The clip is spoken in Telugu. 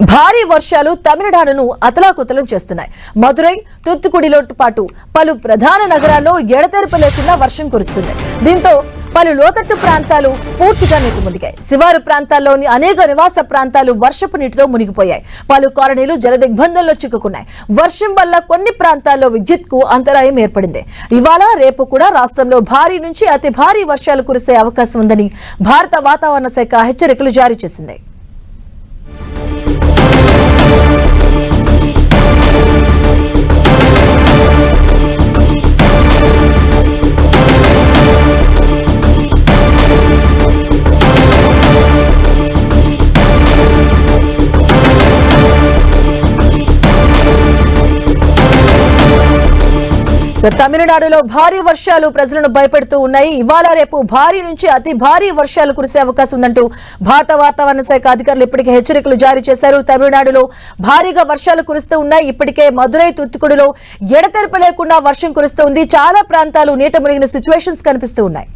భారీ వర్షాలు తమిళనాడును అతలాకుతలం చేస్తున్నాయి. మధురై తూత్తుకుడిలో పాటు పలు ప్రధాన నగరాల్లో ఎడతెరపు లేకుండా వర్షం కురుస్తుంది. దీంతో పలు లోతట్టు ప్రాంతాలు పూర్తిగా నీటి మునిగాయి. శివారు ప్రాంతాల్లోని అనేక నివాస ప్రాంతాలు వర్షపు నీటితో మునిగిపోయాయి. పలు కాలనీలు జలదిగ్బంధంలో చిక్కుకున్నాయి. వర్షం వల్ల కొన్ని ప్రాంతాల్లో విద్యుత్కు అంతరాయం ఏర్పడింది. ఇవాళ రేపు కూడా రాష్ట్రంలో భారీ నుంచి అతి భారీ వర్షాలు కురిసే అవకాశం ఉందని భారత వాతావరణ శాఖ హెచ్చరికలు జారీ చేసింది. తమిళనాడులో భారీ వర్షాలు ప్రజలను భయపెడుతూ ఉన్నాయి. ఇవాళ రేపు భారీ నుంచి అతి భారీ వర్షాలు కురిసే అవకాశం ఉందంటూ భారత వాతావరణ శాఖ అధికారులు ఇప్పటికే హెచ్చరికలు జారీ చేశారు. తమిళనాడులో భారీగా వర్షాలు కురుస్తూ ఉన్నాయి. ఇప్పటికే మధురై తూత్తుకుడిలో ఎడతెరపు లేకుండా వర్షం కురుస్తోంది చాలా ప్రాంతాలు నీట మునిగిన సిచ్యువేషన్స్ కనిపిస్తూ ఉన్నాయి.